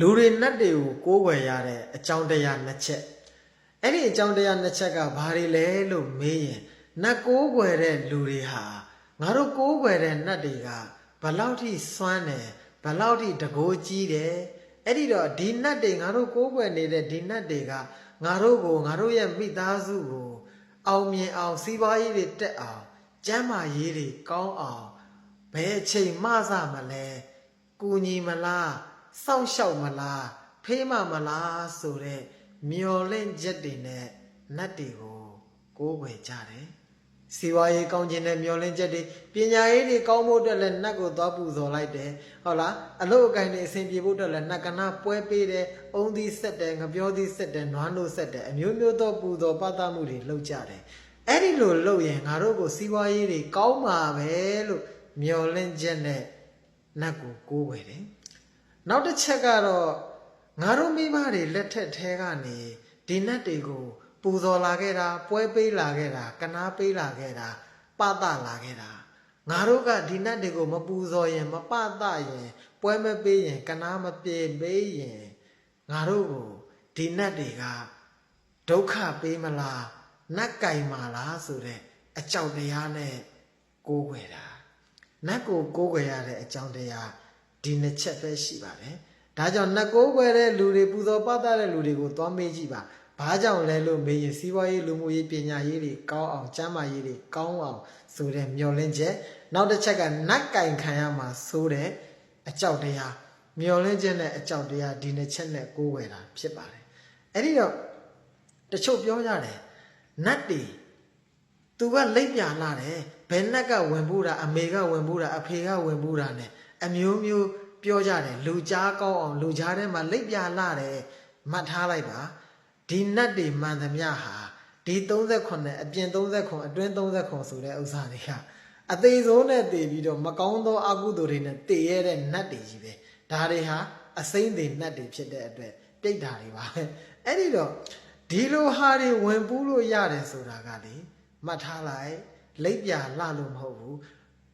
လူတွေနတ်တွေကိုကိုးကွယ်ရတဲ့အကြောင်းတရားနှစ်ချက်အဲ့ဒီအကြောင်းတရားနှစ်ချက်ကဘာတွေလဲလို့မေးရင်နတ်ကိုးကွယ်တဲ့လူတွေဟာငါတို့ကိုးကွယ်တဲ့နတ်တွေကဘလောက်ထိစွမ်းတယ်ဘလောက်ထိတကိုးကြီးတယ်အဲ့ဒီတော့ဒီနတ်တွေငါတို့ကိုးကွယ်နေတဲ့ဒီနတ်တွေကငါတို့ကိုငါတို့ရဲ့မိသားစုကို အောင်မြင်အောင်စီးပွားရေးတွေတက်အောင်ကျမ်းမာရေးတွေကောင်းအောင်ဘယ်အချိန်မှစမလဲကူညီမလား စောင့်ရှောက်မလားဖေးမမလားဆိုတဲ့မျော်လင့်ချက်တွေနဲ့နတ်တွေကိုကိုးကွယ်ကြတယ်စီဝါရေးကောင်းခြင်းနဲ့မျော်လင့်ချက်တွေပညာရေးတွေကောင်းဖို့အတွက်လည်းနတ်ကိုသွားပူဇော်လိုက်တယ်ဟုတ်လားအလို့အကိုင်းတွေအဆင်ပြေဖို့အတွက်လည်းနတ်ကနာပွဲပေးတယ်အုံသီးဆက်တယ်ငပြောသီးဆက်တယ်နွားနို့ဆက်တယ်အမျိုးမျိုးသောပူဇော်ပသမှုတွေလုပ်ကြတယ်အဲ့ဒီလိုလုပ်ရင်ငါတို့ကိုစီဝါရေးတွေကောင်းမှာပဲလို့မျော်လင့်ချက်နဲ့နတ်ကိုကိုးကွယ်တယ် နောက်တစ်ချက်ကတော့ငါတို့မိမတွေလက်ထက်ထဲကနေဒီနတ်တွေကိုပူဇော်လာခဲ့တာပွဲပေးလာခဲ့တာကနာပေးလာခဲ့တာပသလာခဲ့တာငါတို့ကဒီနတ်တွေကိုမပူဇော်ရင်မပသရင်ပွဲမပေးရင်ကနာမပြေပေးရင်ငါတို့ကိုဒီနတ်တွေကဒုက္ခပေးမလားနတ်ကင်မာလားဆိုတဲ့အကြောက်တရားနဲ့ကိုးကွယ်တာနတ်ကိုကိုးကွယ်ရတဲ့အကြောင်းတရား ဒီနှစ်ချက်ပဲရှိပါတယ်ဒါကြောင့်နတ်ကိုးကွယ်တဲ့လူတွေပူဇော်ပသတဲ့လူတွေကိုသွားမေးကြည့်ပါဘာကြောင့်လဲလို့မေးရင်စီးပွားရေးလူမှုရေးပညာရေးတွေကောင်းအောင်ကျန်းမာရေးတွေကောင်းအောင်ဆိုတဲ့မျှော်လင့်ချက်နောက်တစ်ချက်ကနတ်ကင်ခံရမှာဆိုတဲ့အကြောက်တရားမျှော်လင့်ချက်နဲ့အကြောက်တရားဒီနှစ်ချက်နဲ့ကိုးဝယ်တာဖြစ်ပါတယ်အဲ့ဒီတော့တချို့ပြောကြတယ်နတ်တွေသူကလိပ်ပြလာတယ်ဘယ်နတ်ကဝင်ဖို့တာအမေကဝင်ဖို့တာအဖေကဝင်ဖို့တာ ਨੇ အမျိုးမျိုးပြောကြတယ်လူကြားကောင်းအောင်လူကြားထဲမှာလိပ်ပြလာတယ်မှတ်ထားလိုက်ပါဒီနတ်တွေမှန်သမျှဟာဒီ38အပြင်39အတွင်း39ဆိုတဲ့ဥစ္စာတွေကအသေးဆုံးနဲ့တည်ပြီးတော့မကောင်းသောအကုသိုလ်တွေနဲ့တည်ရတဲ့နတ်တွေကြီးပဲဒါတွေဟာအစိမ့်တွေနတ်တွေဖြစ်တဲ့အတွက်ပြိတ္တာတွေပါပဲအဲ့ဒီတော့ဒီလိုဟာတွေဝင်ပူးလို့ရတယ်ဆိုတာကလေမှတ်ထားလိုက်လိပ်ပြလှလို့မဟုတ်ဘူး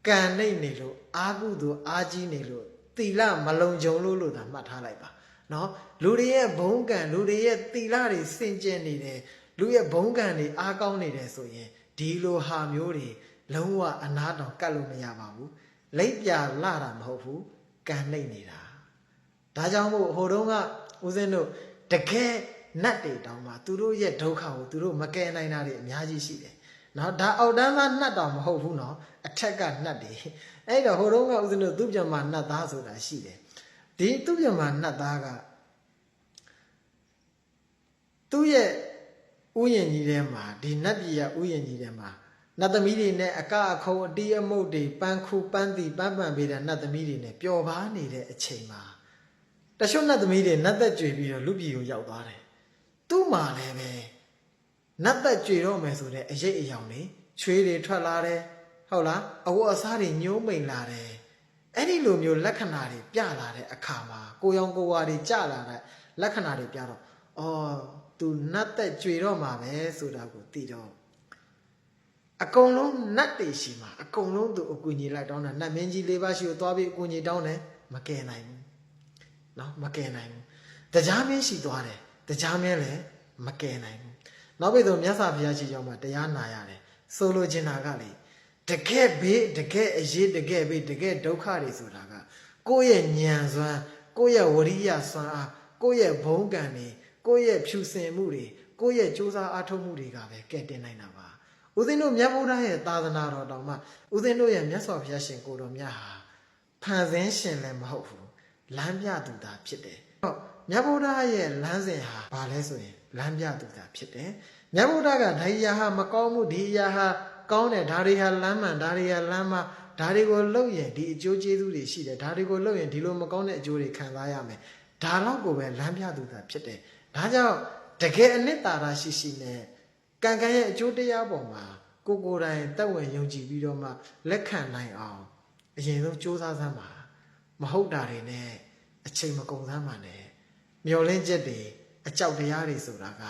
ကံနှိမ့်နေလို့အာကုသိုလ်အာကြီးနေလို့တီလမလုံခြုံလို့လို့သာမှတ်ထားလိုက်ပါနော်လူတွေရဲ့ဘုံကံလူတွေရဲ့တီလာတွေစင်ကြင်နေတယ်လူရဲ့ဘုံကံတွေအားကောင်းနေတယ်ဆိုရင်ဒီလိုဟာမျိုးတွေလုံးဝအနာတောင်ကတ်လို့မရပါဘူးလိပ်ပြလာတာမဟုတ်ဘူးကံနှိမ့်နေတာဒါကြောင့်မို့ဟိုတုန်းကဦးဇင်းတို့တကယ်နတ်တွေတောင်မှသူတို့ရဲ့ဒုက္ခကိုသူတို့မကယ်နိုင်တာတွေအများကြီးရှိတယ် နော်ဒါအောက်တန်းသားနတ်တောင်မဟုတ်ဘူးနော်အထက်ကနတ်တွေအဲ့တော့ဟိုတုန်းကဦးဇင်းတို့သူပြမနတ်သားဆိုတာရှိတယ်ဒီသူပြမနတ်သားကသူ့ရဲ့ဥယျာဉ်ကြီးထဲမှာဒီနတ်ပြည်ရဥယျာဉ်ကြီးထဲမှာနတ်သမီးတွေနဲ့အကအခုံအတီးအမုတ်တွေပန်းခုပန်းတီပန်းပန်ပေးတဲ့နတ်သမီးတွေနဲ့ပျော်ပါနေတဲ့အချိန်မှာတချို့နတ်သမီးတွေနတ်သက်ကြွေပြီးတော့လူပြည်ကိုရောက်သွားတယ်သူ့မှာလည်းပဲ နတ်သက်ကြွေတော့မယ်ဆိုတဲ့အရေးအယောင်တွေချွေးတွေထွက်လာတယ်ဟုတ်လားအဝတ်အစားတွေညှိုးမိန်လာတယ်အဲ့ဒီလိုမျိုးလက္ခဏာတွေပြလာတဲ့အခါမှာကိုရောင်ကိုဝါတွေကြလာတဲ့လက္ခဏာတွေပြတော့အော်သူနတ်သက်ကြွေတော့မှာပဲဆိုတာကိုသိတော့အကုန်လုံးနတ်တွေရှိမှာအကုန်လုံးသူအကူကြီးလိုက်တောင်းတာနတ်မင်းကြီးလေးပါးရှိကိုသွားပြီးအကူကြီးတောင်းတယ်မကယ်နိုင်ဘူးနော်မကယ်နိုင်ဘူးတရားမင်းရှိသွားတယ်တရားမင်းလည်းမကယ်နိုင်ဘူး နောက်ပြီးတော့မြတ်စွာဘုရားရှိကြောင်းမှာတရားနာရတယ်ဆိုလိုချင်တာကလေတကယ်ဘေးတကယ်အရေးတကယ်ဘေးတကယ်ဒုက္ခတွေဆိုတာကကိုယ့်ရဲ့ဉာဏ်စွမ်းကိုယ့်ရဲ့ဝရိယစွမ်းအားကိုယ့်ရဲ့ဘုံကံတွေကိုယ့်ရဲ့ဖြူစင်မှုတွေကိုယ့်ရဲ့ကြိုးစားအားထုတ်မှုတွေကပဲကဲတင်နိုင်တာပါဦးဇင်းတို့မြတ်ဗုဒ္ဓရဲ့သာသနာတော်တောင်မှဦးဇင်းတို့ရဲ့မြတ်စွာဘုရားရှင်ကိုတော်မြတ်ဟာဖန်ဆင်းရှင်လည်းမဟုတ်ဘူးလမ်းပြသူသာဖြစ်တယ်ဟုတ်မြတ်ဗုဒ္ဓရဲ့လမ်းစဉ်ဟာဘာလဲဆိုရင်လမ်းပြသူသာဖြစ်တယ် မြတ်ဗုဒ္ဓကဒါရီယာဟာမကောင်းမှုဒီယာဟာကောင်းတယ်ဒါတွေဟာလမ်းမှန်ဒါတွေဟာလမ်းမဒါတွေကိုလုပ်ရင်ဒီအကျိုးကျေးဇူးတွေရှိတယ်ဒါတွေကိုလုပ်ရင်ဒီလိုမကောင်းတဲ့အကျိုးတွေခံစားရမယ်ဒါတော့ကိုပဲလမ်းပြသူသာဖြစ်တယ်ဒါကြောင့်တကယ်အနှစ်သာရရှိရှိနဲ့ကံကံရဲ့အကျိုးတရားပေါ်မှာကိုကိုယ်တိုင်တက်ဝင်ယုံကြည်ပြီးတော့မှလက်ခံနိုင်အောင်အရင်ဆုံးစူးစမ်းစမ်းပါမဟုတ်တာတွေနဲ့အချိန်မကုန်စမ်းပါနဲ့မျောလင်းချက်တွေအကြောက်တရားတွေဆိုတာက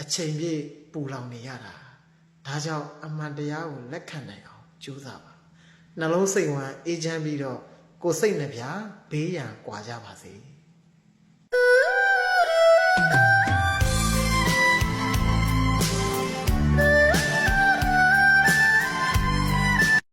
အချိန်ပြည့်ပူလောင်နေရတာဒါကြောင့်အမှန်တရားကိုလက်ခံနိုင်အောင်ကြိုးစားပါနှလုံးစိတ်ဝမ်းအေးချမ်းပြီးတော့ကိုယ်စိတ်နှပြဘေးရန်ကွာကြပါစေ thank you